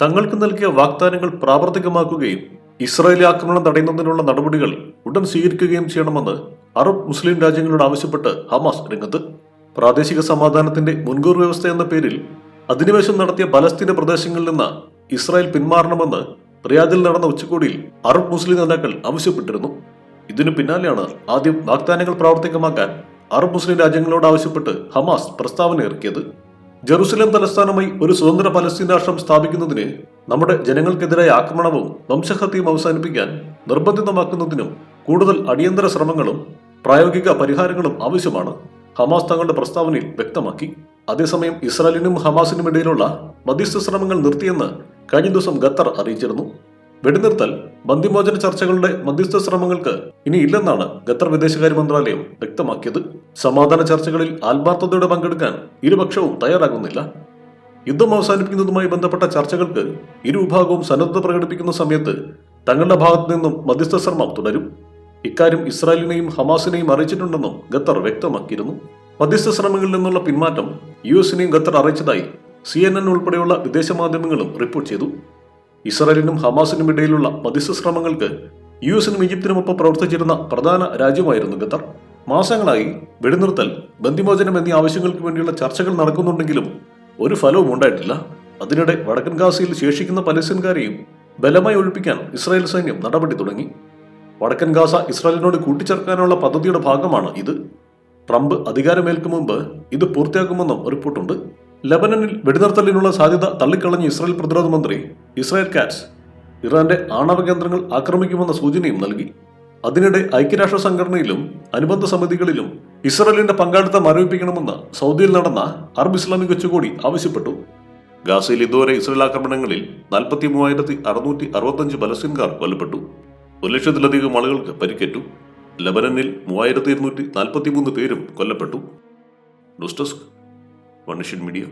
തങ്ങൾക്ക് നൽകിയ വാഗ്ദാനങ്ങൾ പ്രാവർത്തികമാക്കുകയും ഇസ്രായേലി ആക്രമണം തടയുന്നതിനുള്ള നടപടികൾ ഉടൻ സ്വീകരിക്കുകയും ചെയ്യണമെന്ന് അറബ് മുസ്ലിം രാജ്യങ്ങളോട് ആവശ്യപ്പെട്ട് ഹമാസ് രംഗത്ത്. പ്രാദേശിക സമാധാനത്തിന്റെ മുൻകൂർ വ്യവസ്ഥ എന്ന പേരിൽ അധിനിവേശം നടത്തിയ പലസ്തീന പ്രദേശങ്ങളിൽ നിന്ന് ഇസ്രായേൽ പിന്മാറണമെന്ന് റിയാദിൽ നടന്ന ഉച്ചകോടിയിൽ അറബ് മുസ്ലിം നേതാക്കൾ ആവശ്യപ്പെട്ടിരുന്നു. ഇതിനു പിന്നാലെയാണ് ആദ്യം വാഗ്ദാനങ്ങൾ പ്രാവർത്തികമാക്കാൻ അറബ് മുസ്ലിം രാജ്യങ്ങളോട് ആവശ്യപ്പെട്ട് ഹമാസ് പ്രസ്താവന ഇറക്കിയത്. ജെറുസലേം തലസ്ഥാനമായി ഒരു സ്വതന്ത്ര പലസ്തീൻ രാഷ്ട്രം സ്ഥാപിക്കുന്നതിന് നമ്മുടെ ജനങ്ങൾക്കെതിരായ ആക്രമണവും വംശഹത്യയും അവസാനിപ്പിക്കാൻ നിർബന്ധിതമാക്കുന്നതിനും കൂടുതൽ അടിയന്തര ശ്രമങ്ങളും പ്രായോഗിക പരിഹാരങ്ങളും ആവശ്യമാണ് ഹമാസ് തങ്ങളുടെ പ്രസ്താവനയിൽ വ്യക്തമാക്കി. അതേസമയം ഇസ്രായേലിനും ഹമാസിനും ഇടയിലുള്ള മധ്യസ്ഥ ശ്രമങ്ങൾ നിർത്തിയെന്ന് കഴിഞ്ഞ ദിവസം ഖത്തർ അറിയിച്ചിരുന്നു. വെടിനിർത്തൽ ബന്ദിമോചന ചർച്ചകളുടെ മധ്യസ്ഥ ശ്രമങ്ങൾക്ക് ഇനി ഇല്ലെന്നാണ് ഖത്തർ വിദേശകാര്യ മന്ത്രാലയം വ്യക്തമാക്കിയത്. സമാധാന ചർച്ചകളിൽ ആത്മാർത്ഥതയോടെ പങ്കെടുക്കാൻ ഇരുപക്ഷവും തയ്യാറാകുന്നില്ല. യുദ്ധം അവസാനിപ്പിക്കുന്നതുമായി ബന്ധപ്പെട്ട ചർച്ചകൾക്ക് ഇരുവിഭാഗവും സന്നദ്ധത പ്രകടിപ്പിക്കുന്ന സമയത്ത് തങ്ങളുടെ ഭാഗത്തു നിന്നും മധ്യസ്ഥ ശ്രമം തുടരും. ഇക്കാര്യം ഇസ്രായേലിനെയും ഹമാസിനെയും അറിയിച്ചിട്ടുണ്ടെന്നും ഖത്തർ വ്യക്തമാക്കിയിരുന്നു. മധ്യസ്ഥ ശ്രമങ്ങളിൽ നിന്നുള്ള പിന്മാറ്റം യു എസിനെയും ഖത്തർ അറിയിച്ചതായി സി എൻ എൻ ഉൾപ്പെടെയുള്ള വിദേശ മാധ്യമങ്ങളും റിപ്പോർട്ട് ചെയ്തു. ഇസ്രായേലിനും ഹമാസിനും ഇടയിലുള്ള മധ്യസ്ഥ ശ്രമങ്ങൾക്ക് യു എസിനും ഈജിപ്തിനുമൊപ്പം പ്രവർത്തിച്ചിരുന്ന പ്രധാന രാജ്യമായിരുന്നു ഖത്തർ. മാസങ്ങളായി വെടിനിർത്തൽ ബന്ധിമോചനം എന്നീ ആവശ്യങ്ങൾക്ക് വേണ്ടിയുള്ള ചർച്ചകൾ നടക്കുന്നുണ്ടെങ്കിലും ഒരു ഫലവും ഉണ്ടായിട്ടില്ല. അതിനിടെ വടക്കൻ ഗാസയിൽ ശേഷിക്കുന്ന പലസ്തീൻകാരെയും ബലമായി ഒഴിപ്പിക്കാൻ ഇസ്രായേൽ സൈന്യം നടപടി തുടങ്ങി. വടക്കൻ ഗാസ ഇസ്രായേലിനോട് കൂട്ടിച്ചേർക്കാനുള്ള പദ്ധതിയുടെ ഭാഗമാണ് ഇത്. ട്രംപ് അധികാരമേൽക്കും മുമ്പ് ഇത് പൂർത്തിയാക്കുമെന്നും റിപ്പോർട്ടുണ്ട്. ലബനനിൽ വെടിനിർത്തലിനുള്ള സാധ്യത തള്ളിക്കളഞ്ഞ ഇസ്രായേൽ പ്രതിരോധ മന്ത്രി ഇസ്രായേൽ കാറ്റ്സ് ഇറാന്റെ ആണവ കേന്ദ്രങ്ങൾ ആക്രമിക്കുമെന്ന സൂചനയും നൽകി. അതിനിടെ ഐക്യരാഷ്ട്ര സംഘടനയിലും അനുബന്ധ സമിതികളിലും ഇസ്രായേലിന്റെ പങ്കാളിത്തം ആരോപിക്കണമെന്ന് സൗദിയിൽ നടന്ന അറബ് ഇസ്ലാമിക് ഉച്ചകോടി ആവശ്യപ്പെട്ടു. ഗാസയിൽ ഇതുവരെ ഇസ്രായേൽ ആക്രമണങ്ങളിൽ നാൽപ്പത്തി മൂവായിരത്തി അറുന്നൂറ്റി അറുപത്തഞ്ച് പലസ്തീൻകാർ കൊല്ലപ്പെട്ടു. ഒരു ലക്ഷത്തിലധികം ആളുകൾക്ക് പരിക്കേറ്റു. ലബനനിൽ മൂവായിരത്തി ഇരുന്നൂറ്റി നാൽപ്പത്തി മൂന്ന് പേരും കൊല്ലപ്പെട്ടു. News desk media.